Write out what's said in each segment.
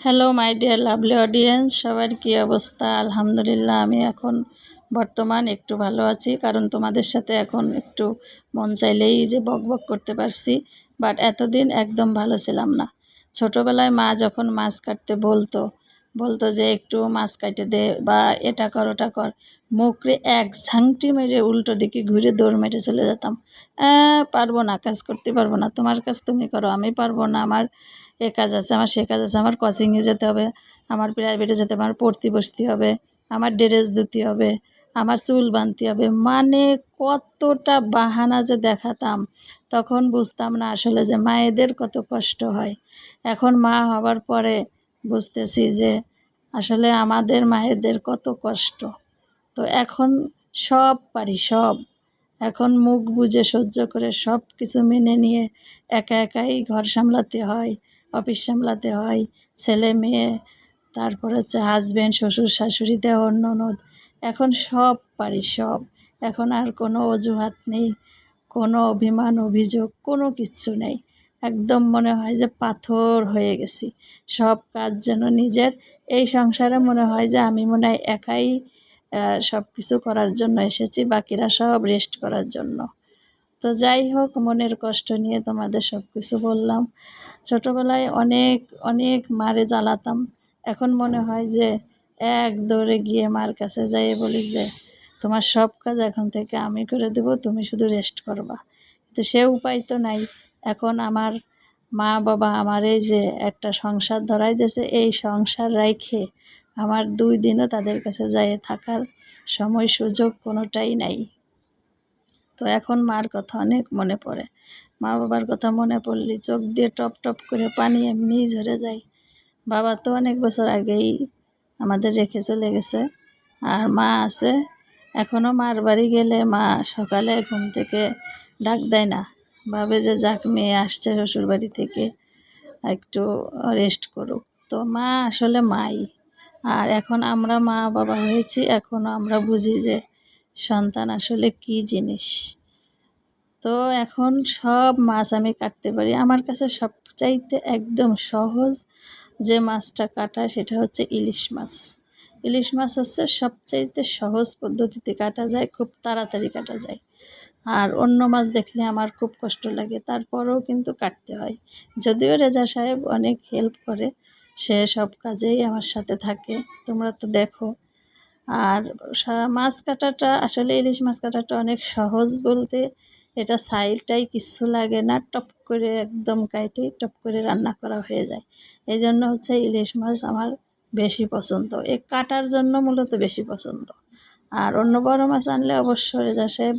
Hello my dear lovely audience সবার কি অবস্থা? আলহামদুলিল্লাহ, আমি এখন বর্তমান একটু ভালো আছি, কারণ তোমাদের সাথে এখন একটু মন চাইলেই যে বক বক করতে পারছি বাট এতদিন একদম ভালো ছিলাম না। ছোটোবেলায় মা যখন মাছ কাটতে বলতো বলতো যে একটু মাছ কাটে দে বা এটা কর ওটা কর। মুখরে এক ঝাংটি মেরে উল্টো দিকে ঘুরে দৌড় মেরে চলে যেতাম। "আহ, পারব না কাজ করতে পারব না। তোমার কাজ তুমি করো আমি পারব না। আমার এ কাজ আছে আমার সে কাজ আছে আমার কোচিংয়ে যেতে হবে আমার প্রাইভেটে যেতে হবে আমার পড়তে বসতে হবে আমার ড্রেস ধুতে হবে আমার চুল বাঁধতে হবে। মানে কতটা বাহানা যে দেখাতাম। তখন বুঝতাম না আসলে যে মায়েদের কত কষ্ট হয়। এখন মা হওয়ার পরে বুঝতেছি যে আসলে আমাদের মায়েদের কত কষ্ট। তো এখন সব পারি, সব। এখন মুখ বুজে, সহ্য করে সব কিছু মেনে নিয়ে একা একাই ঘর সামলাতে হয়, অফিস সামলাতে হয়, ছেলে, মেয়ে, তারপর হচ্ছে হাজব্যান্ড শ্বশুর, শাশুড়ি দেওয়ার ননদ। এখন সব পারি, সব। এখন আর কোনো অজুহাত নেই, কোনো অভিমান, অভিযোগ, কোনো কিচ্ছু নেই। একদম মনে হয় যে পাথর হয়ে গেছি। সব কাজ যেন নিজের। এই সংসারে মনে হয় যে আমি মনে হয় একাই সব কিছু করার জন্য এসেছি, বাকিরা সব রেস্ট করার জন্য। তো যাই হোক, মনের কষ্ট নিয়ে তোমাদের সব কিছু বললাম। ছোটোবেলায় অনেক অনেক মারে জ্বালাতাম। এখন মনে হয় যে এক দৌড়ে গিয়ে মার কাছে যাই বলি যে, তোমার সব কাজ এখন থেকে আমি করে দেবো, তুমি শুধু রেস্ট করবা। তো সে উপায় তো নাই। এখন আমার মা বাবা আমার এই যে একটা সংসার ধরাই দিয়েছে, এই সংসার রাইখে আমার দুই দিনও তাদের কাছে যাই থাকার সময় সুযোগ কোনোটাই নাই। তো এখন মার কথা অনেক মনে পড়ে। মা বাবার কথা মনে পড়লে চোখ দিয়ে টপ টপ করে পানি এমনিই ঝরে যায়। বাবা তো অনেক বছর আগেই আমাদের রেখে চলে গেছে। আর মা আছে এখনও মার বাড়ি গেলে মা সকালে ঘুম থেকে ডাক দেয় না। ভাবে যে যাক, মেয়ে আসছে শ্বশুরবাড়ি থেকে, একটু রেস্ট করুক। তো মা আসলে মাই। আর এখন আমরা মা বাবা হয়েছি এখনও আমরা বুঝি যে সন্তান আসলে কী জিনিস। তো এখন সব মাছ আমি কাটতে পারি। আমার কাছে সবচাইতে একদম সহজ যে মাছটা কাটা, সেটা হচ্ছে ইলিশ মাছ। ইলিশ মাছ হচ্ছে সবচাইতে সহজ পদ্ধতিতে কাটা যায়, খুব তাড়াতাড়ি কাটা যায়। আর অন্য মাছ দেখলে আমার খুব কষ্ট লাগে, তারপরেও কিন্তু কাটতে হয়। যদিও রেজা সাহেব অনেক হেল্প করে, সে সব কাজেই আমার সাথে থাকে, তোমরা তো দেখো। আর মাছ কাটাটা, আসলে ইলিশ মাছ কাটাটা অনেক সহজ বলতে, এটা সাইলটাই কিচ্ছু লাগে না, টপ করে একদম কাইটে টপ করে রান্না করা হয়ে যায়। এই জন্য হচ্ছে ইলিশ মাছ আমার বেশি পছন্দ। এ কাটার জন্য মূলত বেশি পছন্দ। আর অন্য বড় মাছ আনলে অবশ্য রেজা সাহেব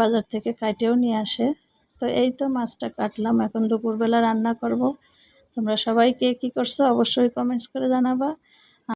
বাজার থেকে কাটেও নিয়ে আসে। তো এই তো মাছটা কাটলাম। এখন দুপুরবেলা রান্না করব। তোমরা সবাই কে কী করছ অবশ্যই কমেন্টস করে জানাবা।